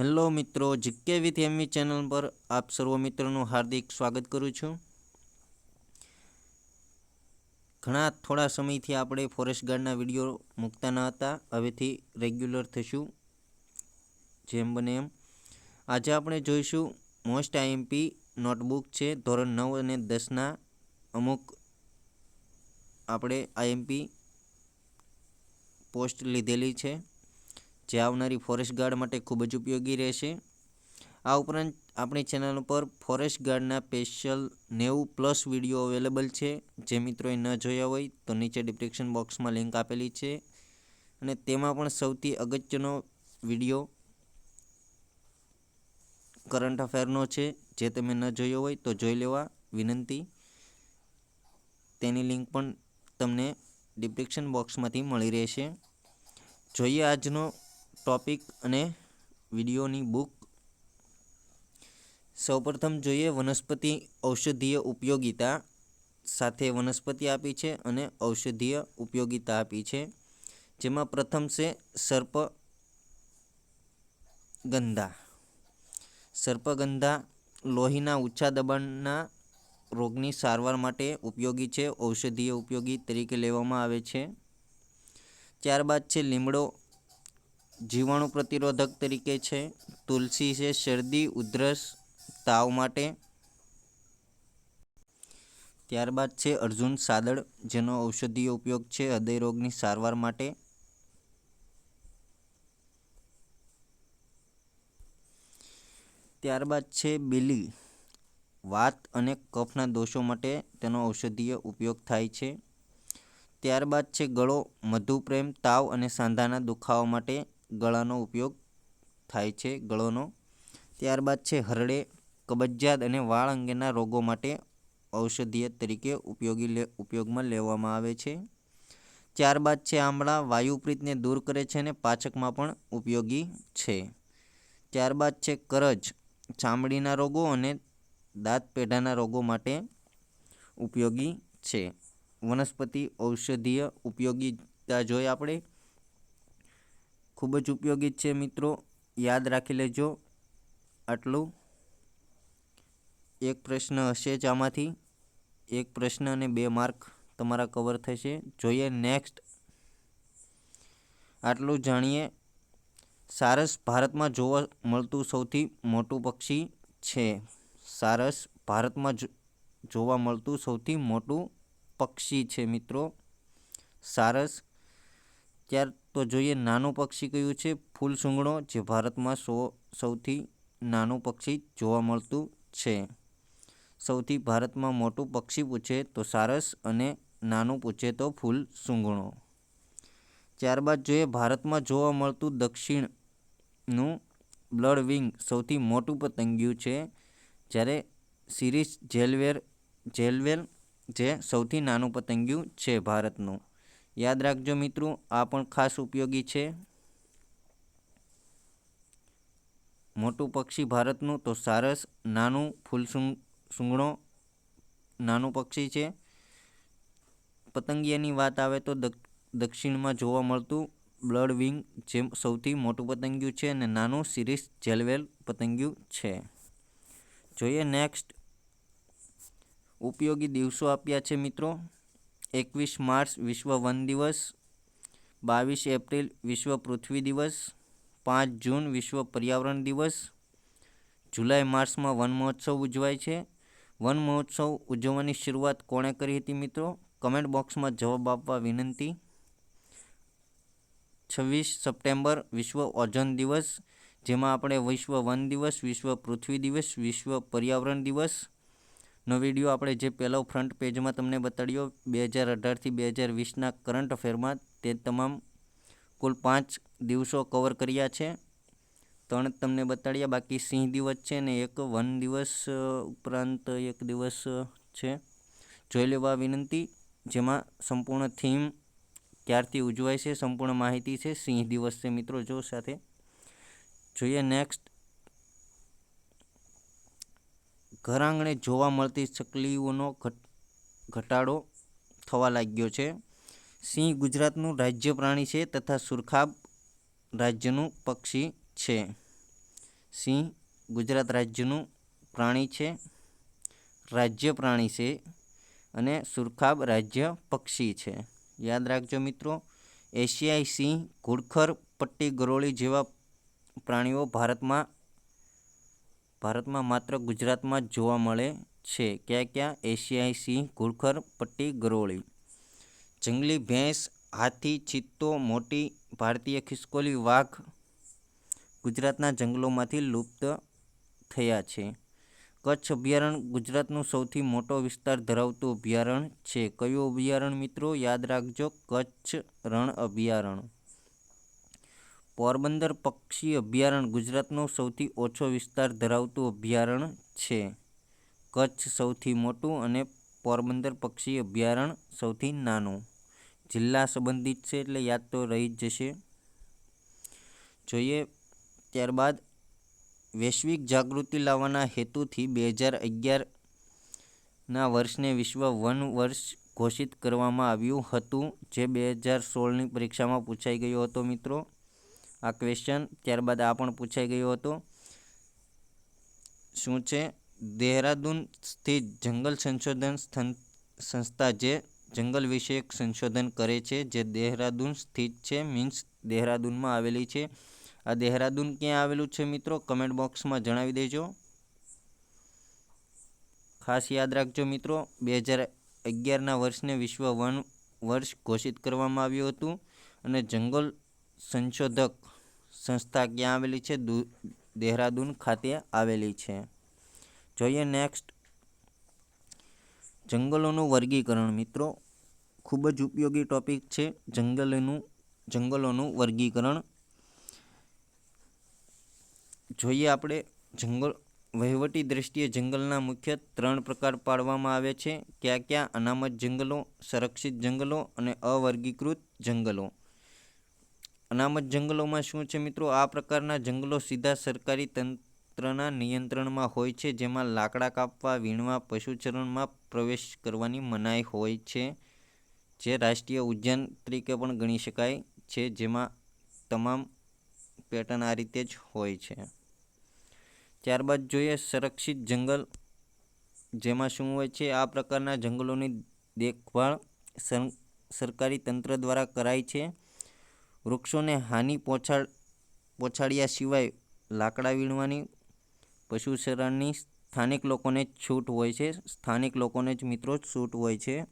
Hello મિત્રો, GK with MV channel પર આપ સર્વ મિત્રોનું હાર્દિક સ્વાગત કરું છું. ઘણા થોડા સમયથી આપણે ફોરેસ્ટ ગાર્ડના વીડિયો મૂકતા ન હતા. હવેથી રેગ્યુલર થશું. જેમ બને એમ. આજે આપણે જોઈશું મોસ્ટ આઈએમપી નોટબુક છે, ધોરણ નવ અને દસના અમુક આપણે આઈએમપી પોસ્ટ લીધેલી છે. જે આવનારી ફોરેસ્ટ ગાર્ડ માટે ખૂબ જ ઉપયોગી રહેશે. આ ઉપરાંત આપણી ચેનલ ઉપર ફોરેસ્ટ ગાર્ડના સ્પેશિયલ નેવું પ્લસ વીડિયો અવેલેબલ છે. જે મિત્રોએ ન જોયા હોય તો નીચે ડિસ્ક્રિપ્શન બોક્સમાં લિંક આપેલી છે. અને તેમાં પણ સૌથી અગત્યનો વીડિયો કરંટ અફેરનો છે. જે તમે ન જોયો હોય તો જોઈ લેવા વિનંતી. તેની લિંક પણ તમને ડિસ્ક્રિપ્શન બોક્સમાંથી મળી રહેશે. જોઈએ આજનો ટોપિક અને વિડીયોની બુક સૌપ્રથમ જોઈએ વનસ્પતિ ઔષધીય ઉપયોગિતા સાથે વનસ્પતિ આપી છે અને ઔષધીય ઉપયોગિતા આપી છે. જેમાં પ્રથમ છે સર્પગંધા. સર્પગંધા લોહીના ઊંચા દબાણના રોગની સારવાર માટે ઉપયોગી છે, ઔષધીય ઉપયોગી તરીકે લેવામાં આવે છે. ત્યારબાદ છે લીમડો જીવાણુ પ્રતિરોધક તરીકે છે. તુલસી છે, શરદી, ઉધરસ, તાવ માટે. ત્યારબાદ છે અર્જુન સાદળ, જેનો ઔષધીય ઉપયોગ છે હૃદયરોગની સારવાર માટે. ત્યારબાદ છે બિલી, વાત અને કફના દોષો માટે તેનો ઔષધીય ઉપયોગ થાય છે. ત્યારબાદ છે ગળો, મધુપ્રેમ, તાવ અને સાંધાના દુખાવા માટે. ગળાનો ઉપયોગ થાય છે ગળોનો. ત્યારબાદ છે હરડે, કબજિયાત અને વાળ અંગેના રોગો માટે ઔષધીય તરીકે ઉપયોગી લે, ઉપયોગમાં લેવામાં આવે છે. ત્યારબાદ છે આમળા વાયુપ્રીતને દૂર કરે છે અને પાચકમાં પણ ઉપયોગી છે. ત્યારબાદ છે કરજ, ચામડીના રોગો અને દાંત પેઢાના રોગો માટે ઉપયોગી છે. વનસ્પતિ ઔષધીય ઉપયોગીતા જોઈ આપણે. ખૂબ જ ઉપયોગી છે મિત્રો. યાદ રાખી લેજો. આટલું. એક પ્રશ્ન હશે જ આમાંથી. એક પ્રશ્ન અને બે માર્ક તમારા કવર થશે. જોઈએ નેક્સ્ટ આટલું જાણીએ. સારસ ભારતમાં જોવા મળતું સૌથી મોટું પક્ષી છે. સારસ ભારતમાં જોવા મળતું સૌથી મોટું પક્ષી છે મિત્રો. સારસ ત્યાર તો જોઈએ, નાનું પક્ષી કયું છે? ફૂલ સૂંગણો જે ભારતમાં સો, સૌથી નાનું પક્ષી જોવા મળતું છે. સૌથી ભારતમાં મોટું પક્ષી પૂછે તો સારસ અને નાનું પૂછે તો ફૂલ સૂંગણો ત્યારબાદ જોઈએ, ભારતમાં જોવા મળતું દક્ષિણનું બ્લડ વિંગ સૌથી મોટું પતંગિયું છે, જ્યારે સિરીઝ જેલવેર જેલવેલ જે સૌથી નાનું પતંગિયું છે ભારતનું. યાદ રાખજો મિત્રો, આ પણ ખાસ ઉપયોગી છે. મોટું પક્ષી ભારતનું તો સારસ, નાનું ફૂલ સૂંગણો, નાનું પક્ષી છે. પતંગિયાની વાત આવે તો દક્ષિણમાં જોવા મળતું બ્લડ વિંગ જે સૌથી મોટું પતંગિયું છે અને નાનું સિરીસ જેલવેલ પતંગિયું છે. જોઈએ નેક્સ્ટ. ઉપયોગી દિવસો આપ્યા છે મિત્રો. એકવીસ માર્ચ વિશ્વ વન દિવસ, બાવીસ એપ્રિલ વિશ્વ પૃથ્વી દિવસ, પાંચ જૂન વિશ્વ પર્યાવરણ દિવસ, જુલાઈ માર્ચમાં વન મહોત્સવ ઉજવાય છે. વન મહોત્સવ ઉજવવાની શરૂઆત કોણે કરી હતી મિત્રો? કમેન્ટ બોક્સમાં જવાબ આપવા વિનંતી. છવ્વીસ સપ્ટેમ્બર વિશ્વ ઓઝોન દિવસ, જેમાં આપણે વિશ્વ વન દિવસ, વિશ્વ પૃથ્વી દિવસ, વિશ્વ પર્યાવરણ દિવસ નો વીડિયો આપણે જે પહેલો ફ્રન્ટ પેજમાં તમને બતાડ્યો, બે હજાર અઢારથી બે હજાર વીસના કરંટ અફેરમાં તે તમામ કુલ પાંચ દિવસો કવર કર્યા છે. ત્રણ તમને બતાડ્યા, બાકી સિંહ દિવસ છે ને એક વન દિવસ ઉપરાંત એક દિવસ છે. જોઈ લેવા વિનંતી, જેમાં સંપૂર્ણ થીમ ક્યારથી ઉજવાય છે, સંપૂર્ણ માહિતી છે, સિંહ દિવસ છે મિત્રો, જો સાથે. જોઈએ નેક્સ્ટ ઘર આંગણે જોવા મળતી ચકલીઓનો ઘટાડો થવા લાગ્યો છે. સિંહ ગુજરાતનું રાજ્ય પ્રાણી છે તથા સુરખાબ રાજ્યનું પક્ષી છે. સિંહ ગુજરાત રાજ્યનું પ્રાણી છે, રાજ્ય પ્રાણી છે અને સુરખાબ રાજ્ય પક્ષી છે. યાદ રાખજો મિત્રો, એશિયાઈ સિંહ ઘુડખર પટ્ટી ગરોળી જેવા પ્રાણીઓ ભારતમાં ભારતમાં માત્ર ગુજરાતમાં જ જોવા મળે છે. ક્યાં ક્યાં? એશિયાઈ સિંહ ઘુડખર પટ્ટી, ગરોળી. જંગલી ભેંસ, હાથી, ચિત્તો, મોટી ભારતીય ખિસકોલી વાઘ ગુજરાતના જંગલોમાંથી લુપ્ત થયા છે. કચ્છ અભયારણ્ય ગુજરાતનું સૌથી મોટો વિસ્તાર ધરાવતું અભયારણ્ય છે. કયું અભયારણ્ય મિત્રો? યાદ રાખજો, કચ્છ રણ અભયારણ્ય પોરબંદર પક્ષી અભયારણ્ય ગુજરાતનો સૌથી ઓછો વિસ્તાર ધરાવતું અભયારણ્ય છે. કચ્છ સૌથી મોટું અને પોરબંદર પક્ષી અભયારણ્ય સૌથી નાનું. જિલ્લા સંબંધિત છે એટલે યાદ તો રહી જ જશે. જોઈએ ત્યારબાદ વૈશ્વિક જાગૃતિ લાવવાના હેતુથી બે હજાર અગિયારના વર્ષને વિશ્વ વન વર્ષ ઘોષિત કરવામાં આવ્યું હતું, જે બે હજાર સોળની પરીક્ષામાં પૂછાઈ ગયો હતો મિત્રો. આ ક્વેશ્ચન ત્યારબાદ આ પણ પૂછાઈ ગયો હતો. શું છે? દેહરાદૂન સ્થિત જંગલ સંશોધન સંસ્થા જે જંગલ વિષયક સંશોધન કરે છે, જે દેહરાદૂન સ્થિત છે, મીન્સ દેહરાદૂનમાં આવેલી છે. આ દેહરાદૂન ક્યાં આવેલું છે મિત્રો? કમેન્ટ બોક્સમાં જણાવી દેજો. ખાસ યાદ રાખજો મિત્રો, બે હજાર અગિયારના વર્ષને વિશ્વ વન વર્ષ ઘોષિત કરવામાં આવ્યું હતું અને જંગલ સંશોધક સંસ્થા ક્યાં આવેલી છે? દેહરાદૂન ખાતે આવેલી છે. જોઈએ નેક્સ્ટ જંગલોનું વર્ગીકરણ. મિત્રો, ખૂબ જ ઉપયોગી ટોપિક છે જંગલોનું જંગલોનું વર્ગીકરણ. જોઈએ આપણે જંગલ, વહીવટી દ્રષ્ટિએ જંગલના મુખ્ય ત્રણ પ્રકાર પાડવામાં આવે છે. કયા કયા અનામત જંગલો, સંરક્ષિત જંગલો અને અવર્ગીકૃત જંગલો. અનામત જંગલોમાં શું છે મિત્રો? આ પ્રકારના જંગલો સીધા સરકારી તંત્રના નિયંત્રણમાં હોય છે, જેમાં લાકડા કાપવા, વીણવા, પશુચરણમાં પ્રવેશ કરવાની મનાઈ હોય છે, જે રાષ્ટ્રીય ઉદ્યાન તરીકે પણ ગણી શકાય છે, જેમાં તમામ પેટર્ન આ રીતે જ હોય છે. ત્યારબાદ જોઈએ સંરક્ષિત જંગલ, જેમાં શું હોય છે? આ પ્રકારના જંગલોની દેખભાળ સરકારી તંત્ર દ્વારા કરાય છે. વૃક્ષોને હાનિ પહોંચાડ, પહોંચાડ્યા સિવાય લાકડા વીણવાની પશુ શરણની સ્થાનિક લોકોને જ છૂટ હોય છે. સ્થાનિક લોકોને જ મિત્રો છૂટ હોય છે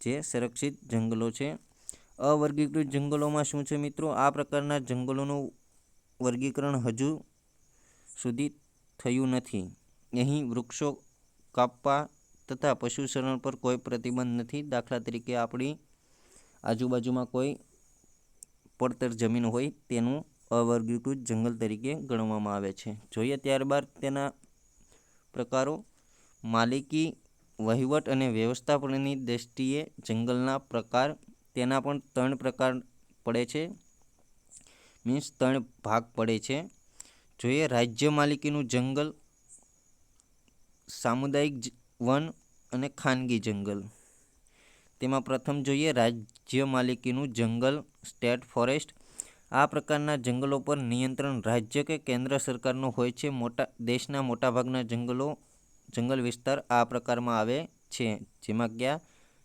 જે સંરક્ષિત જંગલો છે. અવર્ગીકૃત જંગલોમાં શું છે મિત્રો? આ પ્રકારના જંગલોનું વર્ગીકરણ હજુ સુધી થયું નથી. અહીં વૃક્ષો કાપવા તથા પશુ શરણ પર કોઈ પ્રતિબંધ નથી. દાખલા તરીકે આપણી આજુબાજુમાં કોઈ પડતર જમીન હોય તેનું અવર્ગીકૃત જંગલ તરીકે ગણવામાં આવે છે. જોઈએ ત્યારબાદ તેના પ્રકારો. માલિકી, વહીવટ અને વ્યવસ્થાપનની દ્રષ્ટિએ જંગલના પ્રકાર. તેના પણ ત્રણ પ્રકાર પડે છે. મીન્સ ત્રણ ભાગ પડે છે. જોઈએ રાજ્ય માલિકીનું જંગલ, સામુદાયિક વન અને ખાનગી જંગલ. તેમાં પ્રથમ જોઈએ રાજ્ય માલિકીનું જંગલ, સ્ટેટ ફોરેસ્ટ. આ પ્રકારના જંગલો પર નિયંત્રણ રાજ્ય કે કેન્દ્ર સરકારનું હોય છે? મોટા, દેશના મોટાભાગના જંગલો, જંગલ વિસ્તાર આ પ્રકારમાં આવે છે. જેમાં ક્યાં?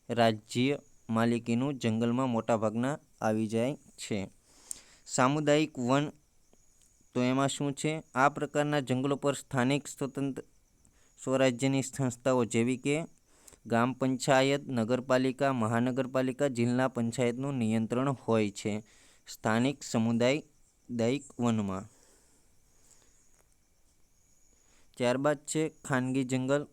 રાજ્ય માલિકીનું જંગલમાં મોટાભાગના આવી જાય છે. સામુદાયિક વન તો એમાં શું છે? આ પ્રકારના જંગલો પર સ્થાનિક સ્વતંત્ર સ્વરાજ્યની સંસ્થાઓ જેવી કે ગ્રામ પંચાયત, નગરપાલિકા, મહાનગરપાલિકા જિલ્લા પંચાયતનું નિયંત્રણ હોય છે. સ્થાનિક સમુદાય દાયિક વનમાં. ત્યારબાદ છે ખાનગી જંગલ.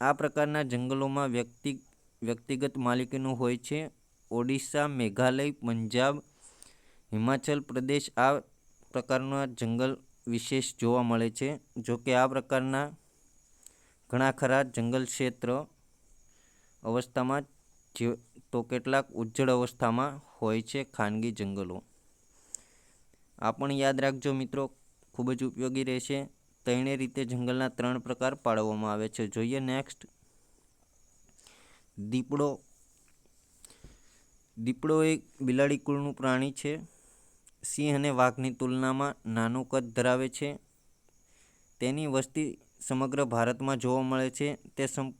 આ પ્રકારના જંગલોમાં વ્યક્તિ, વ્યક્તિગત માલિકીનું હોય છે. ઓડિશા, મેઘાલય, પંજાબ, હિમાચલ પ્રદેશ આ પ્રકારના જંગલ વિશેષ જોવા મળે છે. જો કે આ પ્રકારના ઘણા ખરા જંગલ ક્ષેત્ર અવસ્થામાં જે તો કેટલાક ઉજ્જળ અવસ્થામાં હોય છે ખાનગી જંગલો. આ પણ યાદ રાખજો મિત્રો, ખૂબ જ ઉપયોગી રહેશે. તેણે રીતે જંગલના ત્રણ પ્રકાર પાડવામાં આવે છે. જોઈએ નેક્સ્ટ દીપડો. દીપડો એક બિલાડી કુળનું પ્રાણી છે. સિંહ અને વાઘની તુલનામાં નાનું કદ ધરાવે છે. તેની વસ્તી સમગ્ર ભારતમાં જોવા મળે છે. તે સમ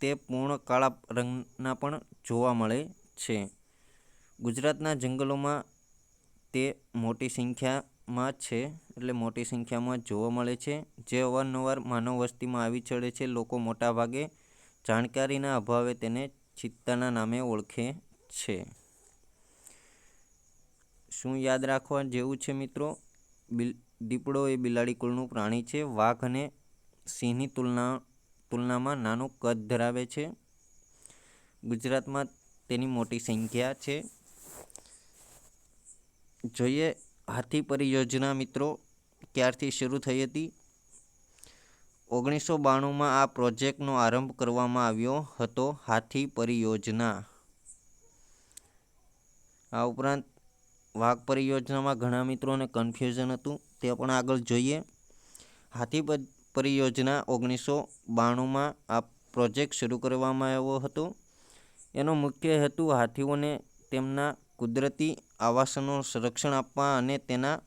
તે પૂર્ણ કાળા રંગના પણ જોવા મળે છે. ગુજરાતના જંગલોમાં તે મોટી સંખ્યામાં છે, એટલે મોટી સંખ્યામાં જોવા મળે છે. જે અવારનવાર માનવ વસ્તીમાં આવી ચડે છે, લોકો મોટાભાગે જાણકારીના અભાવે તેને ચિત્તાના નામે ઓળખે છે. શું યાદ રાખવા જેવું છે મિત્રો? બિલ, દીપડો એ બિલાડી કુળનું પ્રાણી છે. વાઘ અને સિંહની તુલના તુલનામાં નાનું કદ ધરાવે છે. ગુજરાતમાં તેની મોટી સંખ્યા છે. જોઈએ હાથી પરિયોજના મિત્રો, ક્યારથી શરૂ થઈ હતી? ઓગણીસો બાણુંમાં આ પ્રોજેક્ટનો આરંભ કરવામાં આવ્યો હતો, હાથી પરિયોજના. આ ઉપરાંત વાઘ પરિયોજનામાં ઘણા મિત્રોને કન્ફ્યુઝન હતું. તે પણ આગળ જોઈએ. હાથી પરિયોજના ઓગણીસો બાણુંમાં આ પ્રોજેક્ટ શરૂ કરવામાં આવ્યો હતો. એનો મુખ્ય હેતુ હાથીઓને તેમના કુદરતી આવાસનો સંરક્ષણ આપવા અને તેના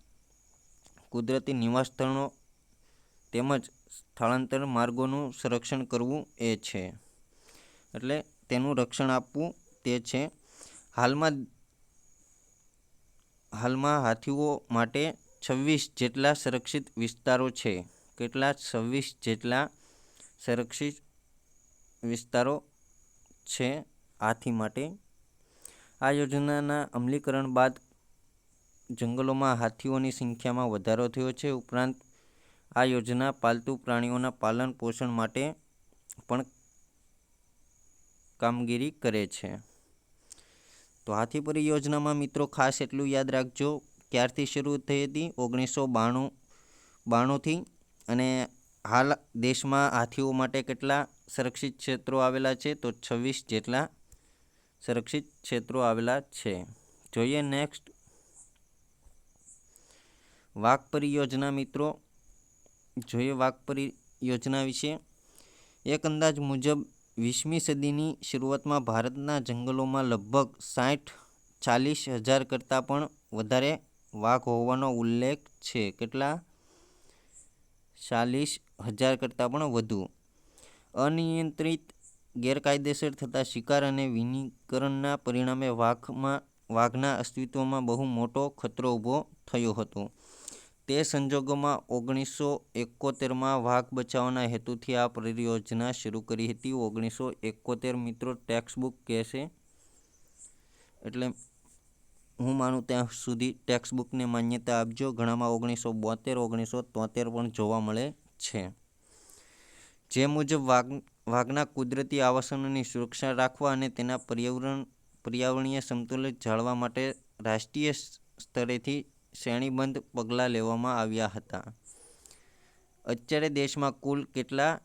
કુદરતી નિવાસસ્થળો તેમજ સ્થળાંતર માર્ગોનું સંરક્ષણ કરવું એ છે. એટલે તેનું રક્ષણ આપવું તે છે. હાલમાં હાલમાં હાથીઓ માટે છવ્વીસ જેટલા સંરક્ષિત વિસ્તારો છે. કેટલા છવ્વીસ જેટલા સંરક્ષિત વિસ્તારો છે હાથી માટે? આ યોજનાના અમલીકરણ બાદ જંગલોમાં હાથીઓની સંખ્યામાં વધારો થયો છે. ઉપરાંત આ યોજના પાલતુ પ્રાણીઓના પાલન પોષણ માટે પણ કામગીરી કરે છે. તો હાથી પરિયોજનામાં મિત્રો ખાસ એટલું યાદ રાખજો. ક્યારથી શરૂ થઈ હતી ઓગણીસો બાણું, બાણુંથી અને હાલ દેશમાં હાથીઓ માટે કેટલા સંરક્ષિત ક્ષેત્રો આવેલા છે? તો છવ્વીસ જેટલા સંરક્ષિત ક્ષેત્રો આવેલા છે. જોઈએ નેક્સ્ટ. વાઘ પરિયોજના મિત્રો, જોઈએ વાઘ પરિયોજના વિશે. એક અંદાજ મુજબ, વીસમી સદીની શરૂઆતમાં ભારતના જંગલોમાં લગભગ સાઠ ચાલીસ હજાર કરતાં પણ વધારે વાઘ હોવાનો ઉલ્લેખ છે. કેટલા? ચાલીસ હજાર કરતાં પણ વધુ. અનિયંત્રિત ગેરકાયદેસર થતા શિકાર અને વિનીકરણના પરિણામે વાઘમાં વાઘના અસ્તિત્વમાં બહુ મોટો ખતરો ઊભો થયો હતો. તે સંજોગોમાં ઓગણીસો એકોતેરમાં વાઘ બચાવવાના હેતુથી આ પરિયોજના શરૂ કરી હતી. ઓગણીસો એકોતેર મિત્રો ટેક્સ્ટ બુક કહેશે એટલે હું માનું ત્યાં સુધી ટેક્સ્ટ બુકને માન્યતા આપજો. ઘણામાં ઓગણીસો બોતેર, ઓગણીસો તોતેર પણ જોવા મળે છે. જે મુજબ વાઘ, વાઘના કુદરતી આવાસનોની સુરક્ષા રાખવા અને તેના પર્યાવરણ, પર્યાવરણીય સંતુલન જાળવા માટે રાષ્ટ્રીય સ્તરેથી શ્રેણીબંધ પગલાં લેવામાં આવ્યા હતા. અત્યારે દેશમાં કુલ કેટલા?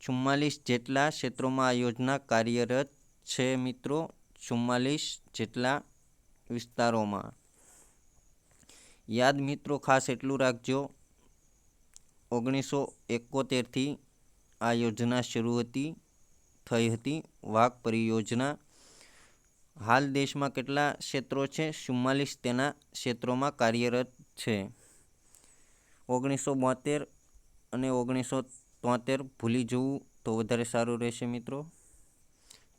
ચુમ્માલીસ જેટલા ક્ષેત્રોમાં આ યોજના કાર્યરત છે મિત્રો. ચુમ્માલીસ જેટલા વિસ્તારોમાં. યાદ મિત્રો, ખાસ એટલું રાખજો. ઓગણીસો એકોતેરથી આ યોજના શરૂ હતી, થઈ હતી. વાઘ પરિયોજના. હાલ દેશમાં કેટલા ક્ષેત્રો છે? ચુમ્માલીસ તેના ક્ષેત્રોમાં કાર્યરત છે. ઓગણીસો બોતેર અને ઓગણીસો તોતેર ભૂલી જવું તો વધારે સારું રહેશે મિત્રો.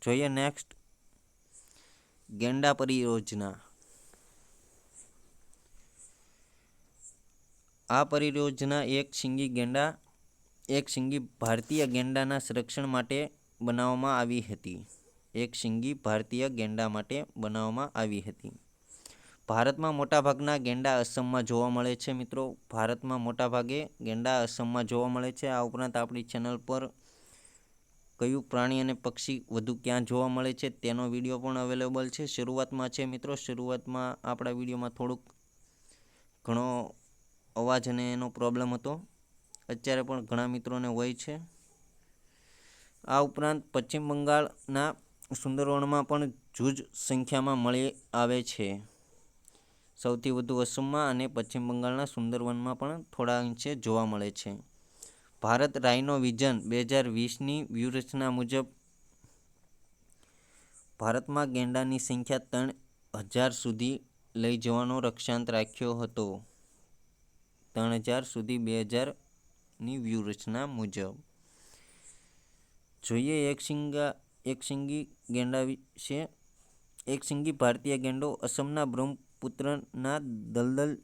જોઈએ નેક્સ્ટ ગેંડા પરિયોજના. આ પરિયોજના એક શિંગી ગેંડા, એક શિંગી ભારતીય ગેંડાના સંરક્ષણ માટે બનાવવામાં આવી હતી. એક શિંગી ભારતીય ગેંડા માટે બનાવવામાં આવી હતી. ભારતમાં મોટાભાગના ગેંડા અસમમાં જોવા મળે છે મિત્રો. ભારતમાં મોટાભાગે ગેંડા અસમમાં જોવા મળે છે. આ ઉપરાંત આપણી ચેનલ પર કયું પ્રાણી અને પક્ષી વધુ ક્યાં જોવા મળે છે તેનો વીડિયો પણ અવેલેબલ છે. શરૂઆતમાં છે મિત્રો, શરૂઆતમાં આપણા વિડીયોમાં થોડુંક ઘણો અવાજ અને એનો પ્રોબ્લેમ હતો. અત્યારે પણ ઘણા મિત્રોને હોય છે. આ ઉપરાંત પશ્ચિમ બંગાળના સુંદરવનમાં પણ જૂજ સંખ્યામાં મળી આવે છે. સૌથી વધુ અસમમાં અને પશ્ચિમ બંગાળના સુંદરવનમાં પણ થોડા અંશે જોવા મળે છે. ભારત રાઇનો વિઝન બે હજાર વીસની વ્યૂહરચના મુજબ ભારતમાં ગેંડાની સંખ્યા ત્રણ હજાર સુધી લઈ જવાનો લક્ષ્યાંક રાખ્યો હતો. ત્રણ હજાર સુધી બે હજારની વ્યૂહરચના મુજબ. જોઈએ એક શિંગા એક શિંગી ગેંડા વિશે. એક શિંગી ભારતીય ગેંડો, અસમના બ્રહ્મપુત્રના દલદલ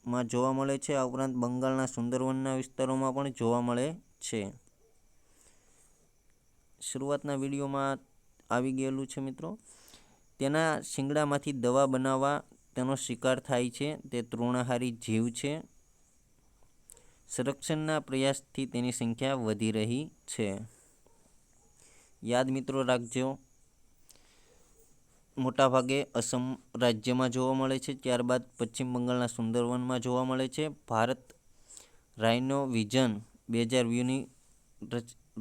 ક્ષેત્રોમાં જોવા મળે છે. આ ઉપરાંત બંગાળના સુંદરવનના વિસ્તારોમાં પણ જોવા મળે છે. શરૂઆતના વિડીયોમાં આવી ગયેલું છે મિત્રો. તેના શિંગડામાંથી દવા બનાવવા તેનો શિકાર થાય છે. તે તૃણાહારી જીવ છે. સંરક્ષણના પ્રયાસથી તેની સંખ્યા વધી રહી છે. યાદ મિત્રો રાખજો. મોટાભાગે અસમ રાજ્યમાં જોવા મળે છે. ત્યારબાદ પશ્ચિમ બંગાળના સુંદરવનમાં જોવા મળે છે. ભારત રાઇનો વિઝન બે હજાર વીસની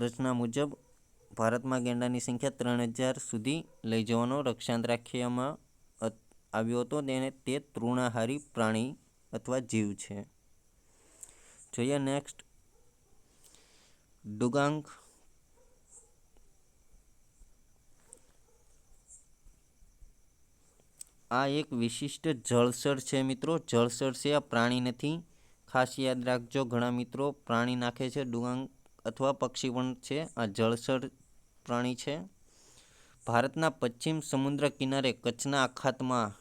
રચના મુજબ ભારતમાં ગેંડાની સંખ્યા ત્રણ હજાર સુધી લઈ જવાનો લક્ષ્યાંક રાખવામાં આવ્યો હતો. તેને તે તૃણાહારી પ્રાણી અથવા જીવ છે. જોઈએ નેક્સ્ટ. ડુગાંગ આ એક વિશિષ્ટ જળસર છે મિત્રો. જળસર છે આ પ્રાણી નથી ખાસ યાદ રાખજો, ઘણા મિત્રો પ્રાણી નાખે છે ડુંગાંગ અથવા પક્ષી પણ છે. આ જળસર પ્રાણી છે. ભારતના પશ્ચિમ સમુદ્ર કિનારે કચ્છના અખાતમાં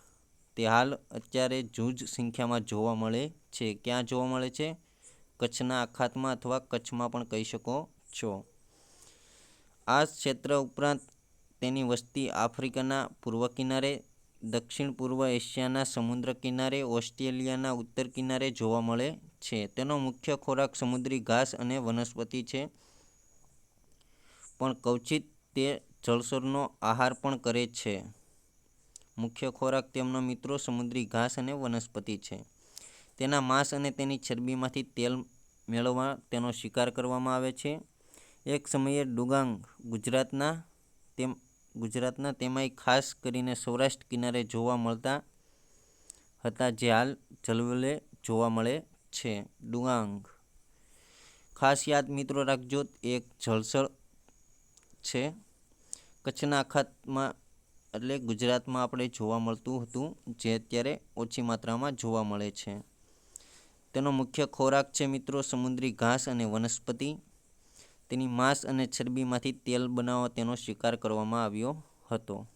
તે હાલ અત્યારે જૂજ સંખ્યામાં જોવા મળે છે. ક્યાં જોવા મળે છે? કચ્છના અખાતમાં અથવા કચ્છમાં પણ કહી શકો છો. આ ક્ષેત્ર ઉપરાંત તેની વસ્તી આફ્રિકાના પૂર્વ કિનારે દક્ષિણ પૂર્વ એશિયાના સમુદ્ર કિનારે, ઓસ્ટ્રેલિયાના ઉત્તર કિનારે જોવા મળે છે. તેનો મુખ્ય ખોરાક સમુદ્રી ઘાસ અને વનસ્પતિ છે. પણ કવચિત તે જળસરનો આહાર પણ કરે છે. મુખ્ય ખોરાક તેમનો મિત્રો સમુદ્રી ઘાસ અને વનસ્પતિ છે. તેના માંસ અને તેની ચરબીમાંથી તેલ મેળવવા તેનો શિકાર કરવામાં આવે છે. એક સમયે ડુગાંગ ગુજરાતના તેમ ગુજરાતના તેમાંય ખાસ કરીને સૌરાષ્ટ્ર કિનારે જોવા મળતા હતા જે હાલ જલવલે જોવા મળે છે. ડુગાંગ ખાસ યાદ મિત્રો રાખજો, એક જળસળ છે. કચ્છના અખાતમાં એટલે ગુજરાતમાં આપણે જોવા મળતું હતું, જે અત્યારે ઓછી માત્રામાં જોવા મળે છે. તેનો મુખ્ય ખોરાક છે મિત્રો સમુદ્રી ઘાસ અને વનસ્પતિ. તેની માંસ અને ચરબીમાંથી તેલ બનાવવા તેનો શિકાર કરવામાં આવ્યો હતો.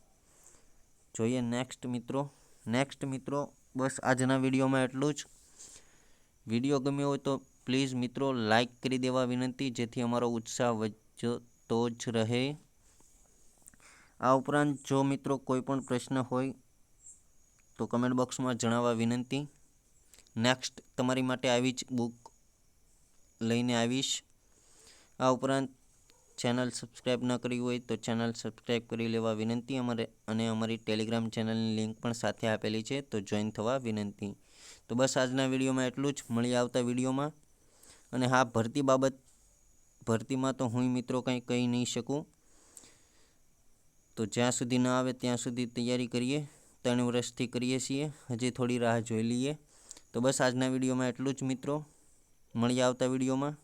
જોઈએ નેક્સ્ટ મિત્રો. નેક્સ્ટ મિત્રો, બસ આજના વિડીયોમાં એટલું જ. વીડિયો ગમ્યો હોય તો પ્લીઝ મિત્રો લાઈક કરી દેવા વિનંતી, જેથી અમારો ઉત્સાહ વધતો જ રહે. આ ઉપરાંત જો મિત્રો કોઈ પણ પ્રશ્ન હોય તો કમેન્ટ બોક્સમાં જણાવવા વિનંતી. નેક્સ્ટ તમારી માટે આવી જ બુક લઈને આવીશ. આ ઉપરાંત ચેનલ સબસ્ક્રાઈબ ન કરી હોય તો ચેનલ સબસ્ક્રાઈબ કરી લેવા વિનંતી. અમારે અને અમારી ટેલિગ્રામ ચેનલની લિંક પણ સાથે આપેલી છે, તો જોઈન થવા વિનંતી. તો બસ આજના વિડીયોમાં એટલું જ. મળી આવતા વિડીયોમાં. અને હા, ભરતી બાબત, ભરતીમાં તો હું મિત્રો કંઈ કહી નહીં શકું. તો જ્યાં સુધી ન આવે ત્યાં સુધી તૈયારી કરીએ. ત્રણ વર્ષથી કરીએ છીએ. હજી થોડી રાહ જોઈ લઈએ. તો બસ આજના વિડીયોમાં એટલું જ મિત્રો. મળી આવતા વિડીયોમાં.